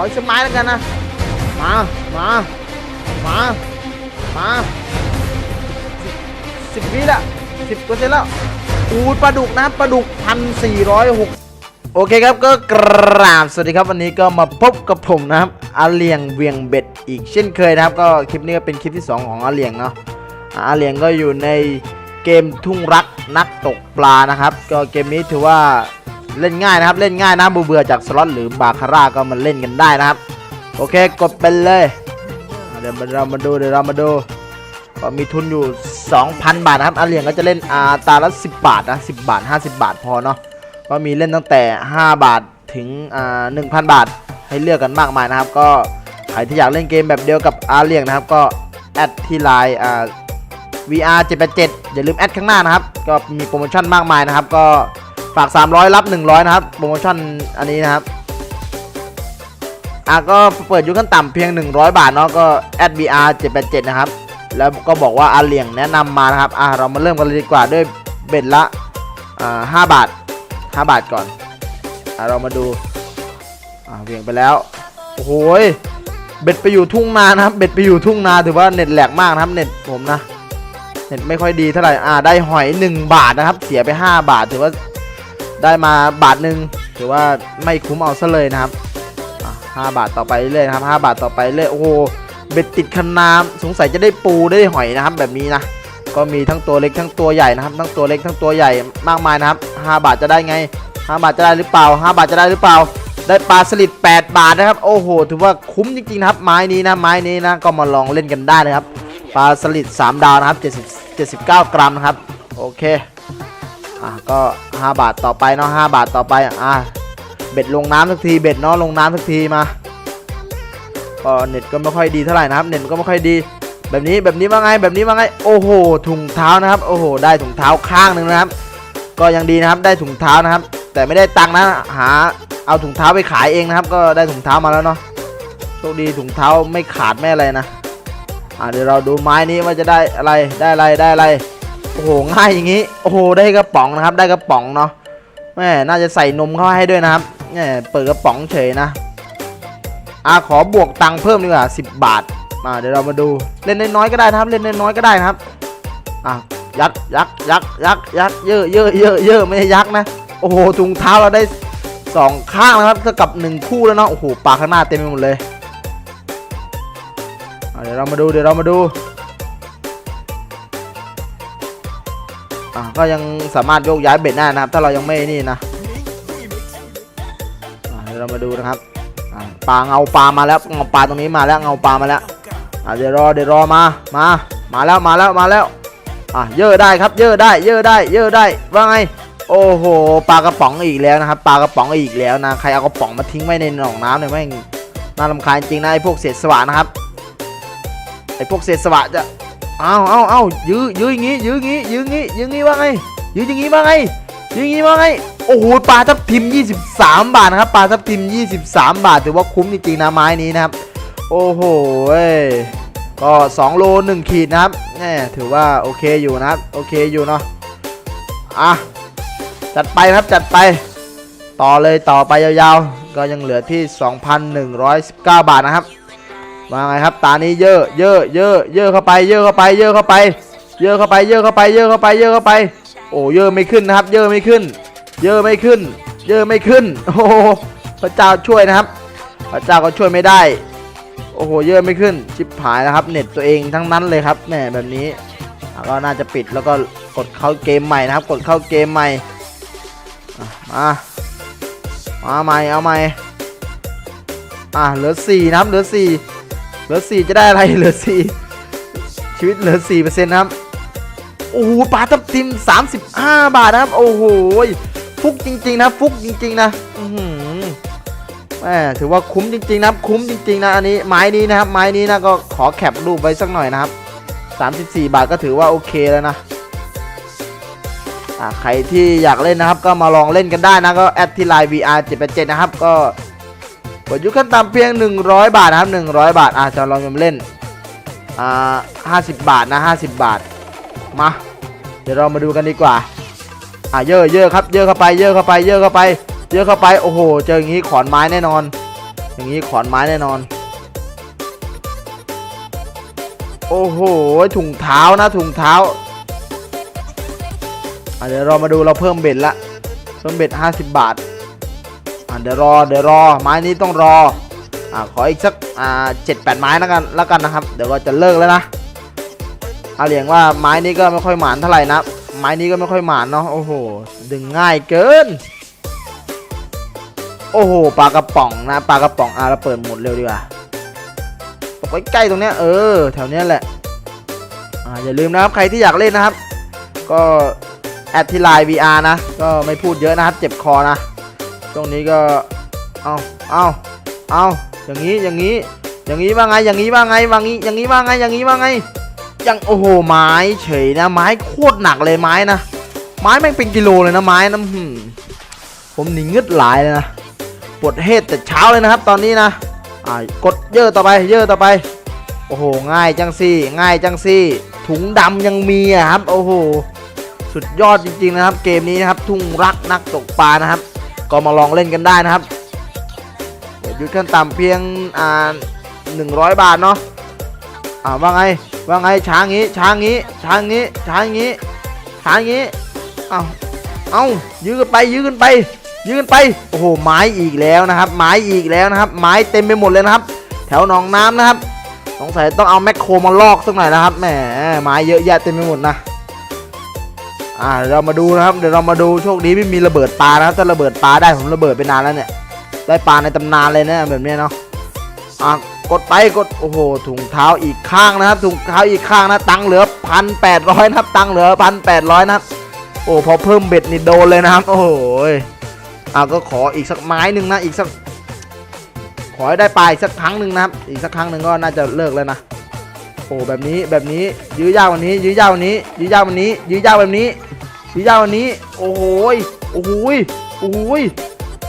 ออีกสักไม้แล้วกันนะ มา มา มา มาสิบวิละสิบเปอร์เซ็นต์แล้วอูดปลาดุกนะปลาดุกพันสี่ร้อยหกโอเคครับก็กราบสวัสดีครับวันนี้ก็มาพบกับผมนะครับอาเลียงเวียงเบ็ดอีกเช่นเคยนะครับ ก็คลิปนี้ก็เป็นคลิปที่ 2 ของอาเลียงเนาะอาเลียงก็อยู่ในเกมทุ่งรักนักตกปลานะครับ ก็เกมนี้ถือว่า เล่นง่ายนะครับ เล่นง่ายนะเบื่อจากสล็อตหรือบาคาร่าก็มาเล่นกันได้นะครับ โอเคกดไปเลย เดี๋ยวเรามาดูเดี๋ยวเรามาดูก็มีทุนอยู่ 2,000 บาทนะครับอาเลียงก็จะเล่นอาตาละ 10 บาทนะ 10 บาท 50 บาทพอเนาะก็มีเล่นตั้งแต่ 5 บาทถึงอ่า1,000 บาทให้เลือกกันมากมายนะครับ ก็ใครที่อยากเล่นเกมแบบเดียวกับอาเลียงนะครับ ก็แอดที่ไลน์อ่า VR 787อย่าลืมแอดข้างหน้านะครับ ก็มีโปรโมชั่นมากมายนะครับ ก็ ฝาก 300 รับ 100 นะครับ โปรโมชั่นอันนี้นะครับ อะก็เปิดยุคขั้นต่ำเพียง 100 บาทเนาะก็แอด VR 787 นะครับ แล้วก็บอกว่าอาเหลียงแนะนำมานะครับ อะเรามาเริ่มกันเลยดีกว่าด้วยเบ็ดละอ่าห้าบาท 5 บาทก่อน อะเรามาดู อ่าเวียงไปแล้ว โอ้โหยเบ็ดไปอยู่ทุ่งนานะครับ เบ็ดไปอยู่ทุ่งนาถือว่าเน็ตแหลกมากนะครับ เน็ตผมนะ เน็ตไม่ค่อยดีเท่าไหร่ อ่า ได้หอย 1 บาทนะครับ เสียไป 5 บาท ถือว่า ได้มาบาทหนึ่งถือว่าไม่คุ้มเอาซะเลยนะครับห้าบาทต่อไปเรื่อยนะครับห้าบาทต่อไปเรื่อยโอ้โหเบ็ดติดคันน้ำสงสัยจะได้ปูได้หอยนะครับ แบบนี้นะก็มีทั้งตัวเล็กทั้งตัวใหญ่นะครับ ทั้งตัวเล็กทั้งตัวใหญ่มากมายนะครับห้าบาทจะได้ไงห้าบาทจะได้หรือเปล่าห้าบาทจะได้หรือเปล่า ได้ปลาสลิด8 บาทนะครับ โอ้โห ถือว่าคุ้มจริงๆนะครับ ไม้นี้นะไม้นี้นะก็มาลองเล่นกันได้นะครับปลาสลิด3ดาวนะครับ70 79 กรัมนะครับโอเค อะก็ 5 บาทต่อไปเนาะ5บาทต่อไปอะเบ็ดลงน้ำสักทีเบ็ดเนาะลงน้ำสักทีมาก็เน็ตก็ไม่ค่อยดีเท่าไหร่นะครับเน็ตก็ไม่ค่อยดี แบบนี้แบบนี้ว่าไงแบบนี้ว่าไงโอ้โหถุงเท้านะครับโอ้โหได้ถุงเท้าข้างหนึ่งนะครับ ก็ยังดีนะครับได้ถุงเท้านะครับ แต่ไม่ได้ตังค์นะหาเอาถุงเท้าไปขายเองนะครับ ก็ได้ถุงเท้ามาแล้วเนาะโชคดีถุงเท้าไม่ขาดไม่อะไรนะอ่าเดี๋ยวเราดูไม้นี้ว่าจะได้อะไรได้อะไรได้อะไร โอ้โหง่ายอย่างนี้ โอ้โหได้กระป๋องนะครับ ได้กระป๋องเนาะแม่น่าจะใส่นมเข้าให้ด้วยนะครับแม่ยเปิดกระป๋องเฉยนะอ่าขอบวกตังค์เพิ่มดีกว่า10บาทมาเดี๋ยวเรามาดูเล่นน้อยๆก็ได้นะครับ เล่นน้อยๆก็ได้นะครับอะยักยักยักยักยักเยอะเยอะเยอะเยอะไม่ใช่ยักนะโอ้โหถุงเท้าเราได้สองข้างนะครับเท่ากับหนึ่งคู่แล้วเนาะโอ้โหปลาข้างหน้าเต็มไปหมดเลยเดี๋ยวเรามาดูเดี๋ยวเรามาดู อะก็ยังสามารถโยกย้ายเบ็ดได้นะครับ ถ้าเรายังไม่นี่นะอ่าเดี๋ยวเรามาดูนะครับอ่าปลาเงาปลามาแล้วเงาปลาตรงนี้มาแล้วเงาปลามาแล้วอ่าเดี๋ยวรอเดี๋ยวรอมามามาแล้วมาแล้วมาแล้วอะเยอะได้ครับเยอะได้เยอะได้เยอะได้ว่าไงโอ้โหปลากระป๋องอีกแล้วนะครับปลากระป๋องอีกแล้วนะใครเอากระป๋องมาทิ้งไว้ในหนองน้ำเนี่ยแม่งน่ารำคาญจริงนะไอ้พวกเศษสวะนะครับไอ้พวกเศษสวะจะ เอาเอาเอายื้อยื้ออย่างงี้ยื้ออย่างงี้ยื้ออย่างงี้ยื้ออย่างงี้ว่าไงยื้ออย่างงี้ว่าไงยื้ออย่างงี้ว่าไงโอ้โหปลาทับทิม 23 บาทนะครับปลาทับทิม 23 บาทถือว่าคุ้มจริงๆนะไม้นี้นะครับ โอ้โหก็2โล1ขีดนะครับแหมถือว่าโอเคอยู่นะครับโอเคอยู่เนาะอะจัดไปครับจัดไป ต่อเลยต่อไปยาวๆ ก็ยังเหลือที่ 2,119 บาทนะครับ ว่าไงครับ ตานี้เยอะ เยอะ เยอะ เยอะเข้าไป เยอะเข้าไป เยอะเข้าไป เยอะเข้าไป เยอะเข้าไป เยอะเข้าไป เยอะเข้าไป โอ้เยอะไม่ขึ้นนะครับ เยอะไม่ขึ้น เยอะไม่ขึ้น เยอะไม่ขึ้น โอ้โหพระเจ้าช่วยนะครับ พระเจ้าก็ช่วยไม่ได้ โอ้โห เยอะไม่ขึ้น ชิบหายนะครับ เน็ตตัวเองทั้งนั้นเลยครับแหมแบบนี้ ก็น่าจะปิดแล้วก็กดเข้าเกมใหม่นะครับ กดเข้าเกมใหม่ มา มาใหม่ เอาใหม่ อะ เหลือสี่นะครับ เหลือสี่ เหลือสี่จะได้อะไรเหลือสี่ชีวิตเหลือสี่เปอร์เซ็นต์นะครับโอ้โหปลาทับทิม35บาทนะครับ โอ้โหฟุกจริง ๆ นะ ฟุกจริง ๆ นะอือหือแหมถือว่าคุ้มจริง ๆ นะครับ คุ้มจริง ๆ นะอันนี้ไม้นี้นะครับ ไม้นี้นะก็ขอแคปรูปไว้สักหน่อยนะครับ34 บาทก็ถือว่าโอเคแล้วนะใครที่อยากเล่นนะครับ ก็มาลองเล่นกันได้นะก็แอดที่ไลน์ VR 787นะครับก็ กดยุคขั้นต่ำเพียง 100 บาทนะครับ 100 บาท อ่าจะลองยมเล่น อ่า50บาทนะ50บาท มา เดี๋ยวเรามาดูกันดีกว่า อะเยอะเยอะครับ เยอะเข้าไป เยอะเข้าไป เยอะเข้าไป เยอะเข้าไป โอ้โห เจออย่างนี้ขอนไม้แน่นอน อย่างนี้ขอนไม้แน่นอน โอ้โห ถุงเท้านะ ถุงเท้า อะเดี๋ยวเรามาดูเราเพิ่มเบ็ดละ เพิ่มเบ็ด50บาท อะเดี๋ยวรอเดี๋ยวรอไม้นี้ต้องรออะขออีกสักอ่าเจ็ดแปดไม้แล้วกันแล้วกันนะครับ เดี๋ยวก็จะเลิกแล้วนะอาเลียงว่าไม้นี้ก็ไม่ค่อยหมานเท่าไหร่นะไม้นี้ก็ไม่ค่อยหมานเนาะโอ้โหดึงง่ายเกิน โอ้โหปลากระป๋องนะปลากระป๋องอะเราเปิดหมดเร็วดีกว่าตกใกล้ๆตรงเนี้ยเออแถวเนี้ยแหละอ่าอย่าลืมนะครับใครที่อยากเล่นนะครับ ก็แอดที่ไลน์ VR นะ ก็ไม่พูดเยอะนะครับ เจ็บคอนะ ช่วงนี้ก็เอาเอาเอาอย่างนี้อย่างนี้ อย่างนี้ว่าไงอย่างนี้ว่าไงว่างี้อย่างนี้ว่าไงอย่างนี้ว่าไงยังโอ้โหไม้เฉยนะ ไม้โคตรหนักเลยไม้นะไม้แม่งเป็นกิโลเลยนะไม้นะผมหนีงึดหลายเลยนะปวดเฮดแต่เช้าเลยนะครับ ตอนนี้นะอ่ากดเยอะต่อไปเยอะต่อไปโอ้โหง่ายจังซี่ ง่ายจังซี่ ถุงดำยังมีอะครับ โอ้โห สุดยอดจริงๆนะครับ เกมนี้นะครับ ทุ่งรักนักตกปลานะครับ ก็มาลองเล่นกันได้นะครับเดี๋ยวยุดขั้นต่ำเพียงอ่าหนึ่งร้อยบาทเนาะอ่าว่าไงว่าไงช้างงี้ช้างงี้ช้างงี้ช้างงี้ช้างงี้เอาเอายื้อกันไปยื้อกันไป ยื้อกันไปโอ้โหไม้อีกแล้วนะครับ ไม้อีกแล้วนะครับ ไม้เต็มไปหมดเลยนะครับ แถวหนองน้ำนะครับสงสัยต้องเอาแมคโครมาลอกสักหน่อยนะครับแหมไม้เยอะแยะเต็มไปหมดนะ อ่าเรามาดูนะครับ เดี๋ยวเรามาดูโชคดีไม่มีระเบิดปลานะครับถ้าระเบิดปลาได้ผมระเบิดไปนานแล้วเนี่ย ได้ปลาในตำนานเลยนะแบบนี้เนาะอ่ากดไปกดโอ้โหถุงเท้าอีกข้างนะครับถุงเท้าอีกข้างนะตังเหลือพันแปดร้อยนะครับตังเหลือพันแปดร้อยนะครับโอ้พอเพิ่มเบ็ดนี่โดนเลยนะครับ โอ้โหอ่าก็ขออีกสักไม้หนึ่งนะอีกสัก ขอให้ได้ปลาอีกสักครั้งหนึ่งนะครับ อีกสักครั้งหนึ่งก็น่าจะเลิกแล้วนะโอ้แบบนี้แบบนี้ยื้อยาววันนี้ ยื้อยาววันนี้ ยื้อยาววันนี้ ยื้อยาวแบบนี้ ยื้อยาววันนี้ โอ้โหยโอ้โหยโอ้โหย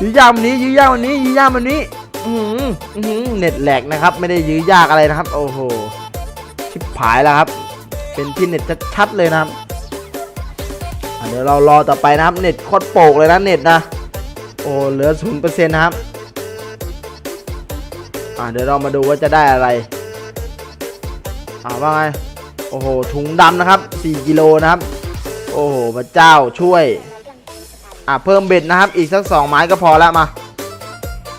ยื้อยาววันนี้ยื้อยาววันนี้ยื้อยาววันนี้อือหืออื้อหือเน็ตแหลกนะครับ ไม่ได้ยื้อยากอะไรนะครับ โอ้โหชิบหายแล้วครับ เป็นที่เน็ตชัดๆเลยนะครับเดี๋ยวเรารอต่อไปนะครับ เน็ตโคตรโปกเลยนะเน็ตนะ โอ้เหลือศูนย์เปอร์เซ็นต์นะครับอ่าเดี๋ยวเรามาดูว่าจะได้อะไรอ่าว่าไง โอ้โหถุงดำนะครับ 4 กิโลนะครับ โอ้โหพระเจ้าช่วย อ่าเพิ่มเบ็ดนะครับ อีกสัก2ไม้ก็พอแล้วมา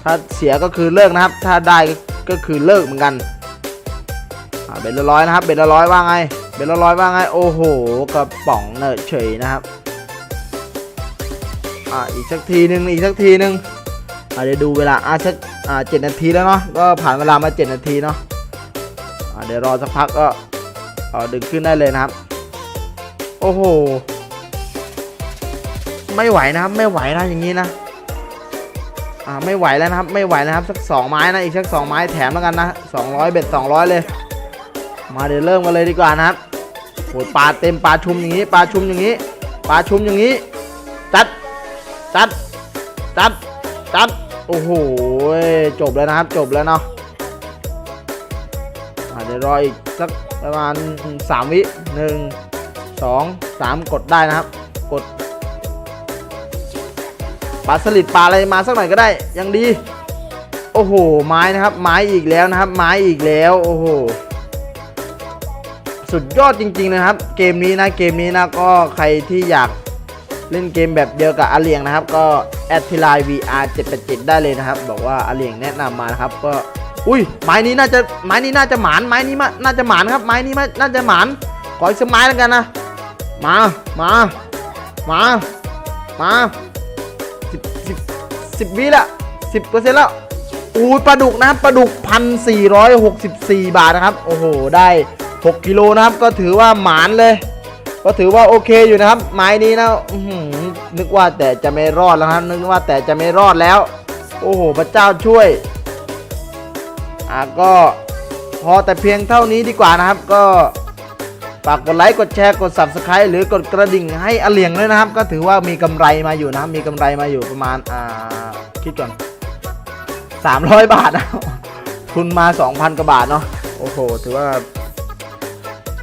ถ้าเสียก็คือเลิกนะครับ ถ้าได้ก็คือเลิกเหมือนกัน อ่าเบ็ดละร้อยนะครับ เบ็ดละร้อยว่าไง เบ็ดละร้อยว่าไง โอ้โหกระป๋องเนอะเฉยนะครับ อ่าอีกสักทีหนึ่งอีกสักทีหนึ่งอ่าเดี๋ยวดูเวลา อ่าสัก อ่าเจ็ดนาทีแล้วเนาะ ก็ผ่านเวลามาเจ็ดนาทีเนาะ อ่าเดี๋ยวรอสักพักก็ เอาดึงขึ้นได้เลยนะครับ โอ้โห ไม่ไหวนะครับไม่ไหวนะอย่างนี้นะอ่าไม่ไหวแล้วนะครับ ไม่ไหวนะครับสักสองไม้นะอีกสักสองไม้แถมแล้วกันนะสองร้อยเบ็ดสองร้อยเลย มาเดี๋ยวเริ่มกันเลยดีกว่านะครับโหปลาเต็มปลาชุมอย่างนี้ปลาชุมอย่างนี้ปลาชุมอย่างนี้ จัดจัดจัดจัดโอ้โหจบแล้วนะครับจบแล้วเนาะอะเดี๋ยวรออีกสักประมาณ3วิหนึ่ง สองสามกดได้นะครับ กดปลาสลิดปลาอะไรมาสักหน่อยก็ได้ ยังดี โอ้โห ไม้นะครับ ไม้อีกแล้วนะครับ ไม้อีกแล้ว โอ้โห สุดยอดจริง ๆ นะครับ เกมนี้นะ เกมนี้นะก็ใครที่อยากเล่นเกมแบบเดียวกับอาเลียงนะครับ ก็แอดทีไลน์ VR 787ได้เลยนะครับ บอกว่าอาเลียงแนะนำมานะครับ ก็ อุ้ย ไม้นี้น่าจะ ไม้นี้น่าจะหมาน ไม้นี้มาน่าจะหมานครับ ไม้นี้มาน่าจะหมาน ขออีกสักไม้แล้วกันนะ มา มา มา มาสิบสิบสิบวิละสิบเปอร์เซ็นต์แล้วอู้ยปลาดุกนะครับปลาดุกพันสี่ร้อยหกสิบสี่บาทนะครับ โอ้โห ได้หกกิโลนะครับ ก็ถือว่าหมานเลย ก็ถือว่าโอเคอยู่นะครับ ไม้นี้นะนึกว่าแต่จะไม่รอดแล้วครับ นึกว่าแต่จะไม่รอดแล้ว โอ้โห พระเจ้าช่วย อะก็พอแต่เพียงเท่านี้ดีกว่านะครับ ก็ ฝากกดไลค์กดแชร์กด subscribe หรือกดกระดิ่งให้อเลียงด้วยนะครับ ก็ถือว่ามีกำไรมาอยู่นะมีกำไรมาอยู่ประมาณอ่าคิดก่อน300 บาทนะทุนมา 2,000 กว่าบาทเนาะโอ้โหถือว่า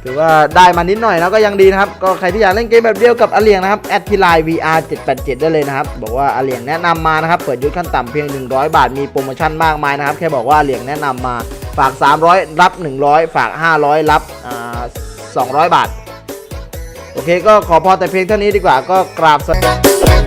ถือว่าได้มานิดหน่อยแล้วก็ยังดีนะครับ ก็ใครที่อยากเล่นเกมแบบเดียวกับอเลียงนะครับแอดที่ไลน์ VR 787ได้เลยนะครับ บอกว่าอเลียงแนะนำมานะครับเปิดยุทธขั้นต่ำเพียง 100 บาทมีโปรโมชั่นมากมายนะครับ แค่บอกว่าอเลียงแนะนำมาฝาก 300 รับ 100 ฝาก 500 รับอ่า 200 บาท โอเคก็ขอพอแต่เพียงเท่านี้ดีกว่าก็กราบสวัสดี